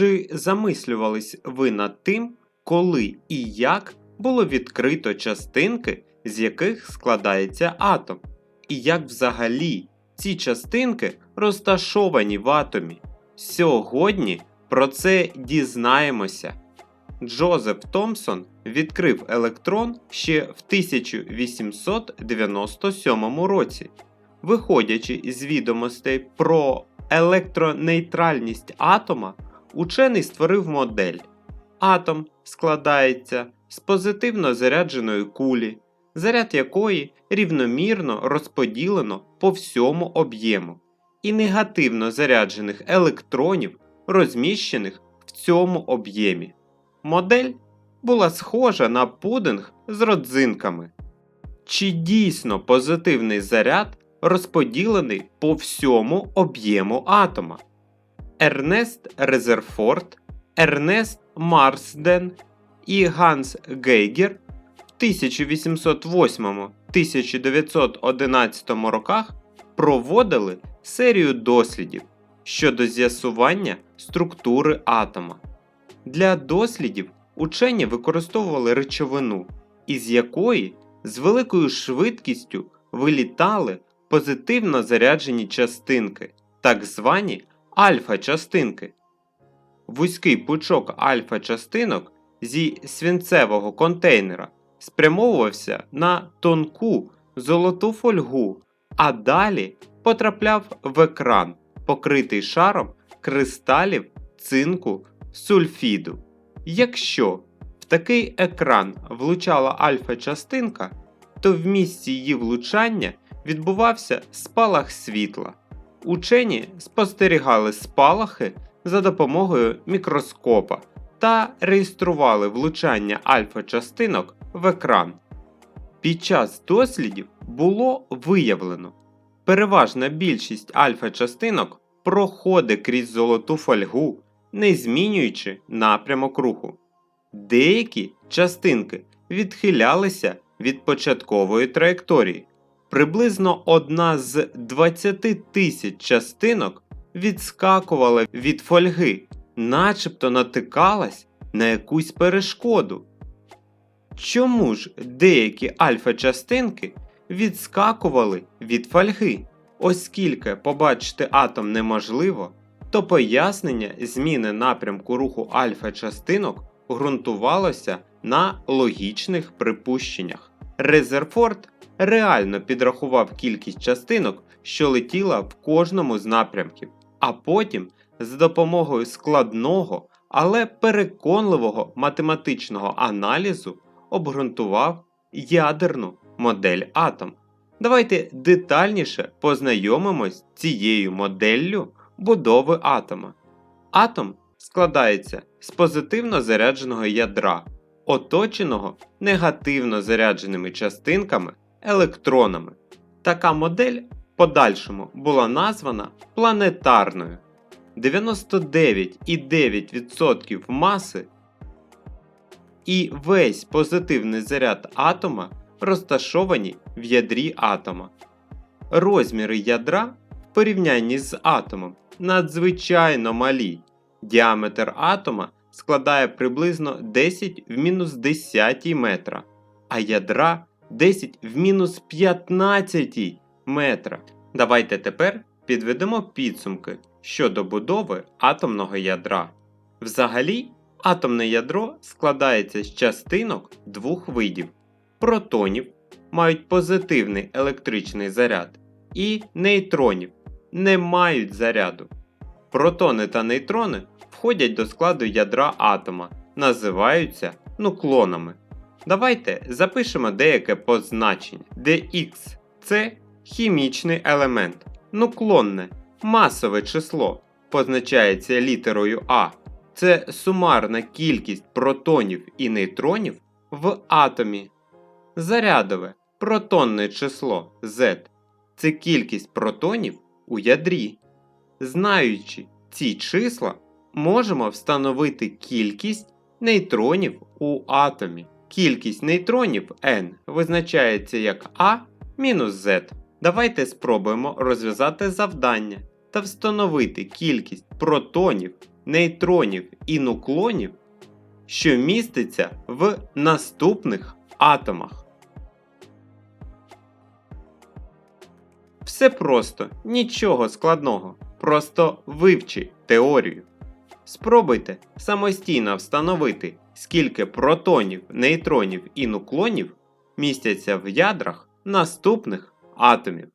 Чи замислювались ви над тим, коли і як було відкрито частинки, з яких складається атом? І як взагалі ці частинки розташовані в атомі? Сьогодні про це дізнаємося. Джозеф Томпсон відкрив електрон ще в 1897 році. Виходячи з відомостей про електронейтральність атома, учений створив модель. Атом складається з позитивно зарядженої кулі, заряд якої рівномірно розподілено по всьому об'єму, і негативно заряджених електронів, розміщених в цьому об'ємі. Модель була схожа на пудинг з родзинками. Чи дійсно позитивний заряд розподілений по всьому об'єму атома? Ернест Резерфорд, Ернест Марсден і Ганс Гейгер в 1808-1911 роках проводили серію дослідів щодо з'ясування структури атома. Для дослідів учені використовували речовину, із якої з великою швидкістю вилітали позитивно заряджені частинки, так звані альфа-частинки. Вузький пучок альфа-частинок зі свинцевого контейнера спрямовувався на тонку золоту фольгу, а далі потрапляв в екран, покритий шаром кристалів цинку сульфіду. Якщо в такий екран влучала альфа-частинка, то в місці її влучання відбувався спалах світла. Учені спостерігали спалахи за допомогою мікроскопа та реєстрували влучання альфа-частинок в екран. Під час дослідів було виявлено, переважна більшість альфа-частинок проходить крізь золоту фольгу, не змінюючи напрямок руху. Деякі частинки відхилялися від початкової траєкторії. Приблизно одна з 20 тисяч частинок відскакувала від фольги, начебто натикалась на якусь перешкоду. Чому ж деякі альфа-частинки відскакували від фольги? Оскільки побачити атом неможливо, то пояснення зміни напрямку руху альфа-частинок ґрунтувалося на логічних припущеннях. Резерфорд реально підрахував кількість частинок, що летіла в кожному з напрямків, а потім за допомогою складного, але переконливого математичного аналізу обґрунтував ядерну модель атом. Давайте детальніше познайомимось з цією моделлю будови атома. Атом складається з позитивно зарядженого ядра, оточеного негативно зарядженими частинками електронами. Така модель в подальшому була названа планетарною. 99,9% маси і весь позитивний заряд атома розташовані в ядрі атома. Розміри ядра в порівнянні з атомом надзвичайно малі. Діаметр атома складає приблизно 10 в мінус 10 метра, а ядра 10 в мінус 15 метра. Давайте тепер підведемо підсумки щодо будови атомного ядра. Взагалі, атомне ядро складається з частинок двох видів: протонів мають позитивний електричний заряд, і нейтронів не мають заряду. Протони та нейтрони входять до складу ядра атома, називаються нуклонами. Давайте запишемо деяке позначення, де це хімічний елемент, нуклонне, масове число позначається літерою А. Це сумарна кількість протонів і нейтронів в атомі. Зарядове протонне число Z це кількість протонів у ядрі. Знаючи ці числа, можемо встановити кількість нейтронів у атомі. Кількість нейтронів n визначається як А мінус Z. Давайте спробуємо розв'язати завдання та встановити кількість протонів, нейтронів і нуклонів, що міститься в наступних атомах. Все просто, нічого складного. Просто вивчи теорію. Спробуйте самостійно встановити, скільки протонів, нейтронів і нуклонів містяться в ядрах наступних атомів.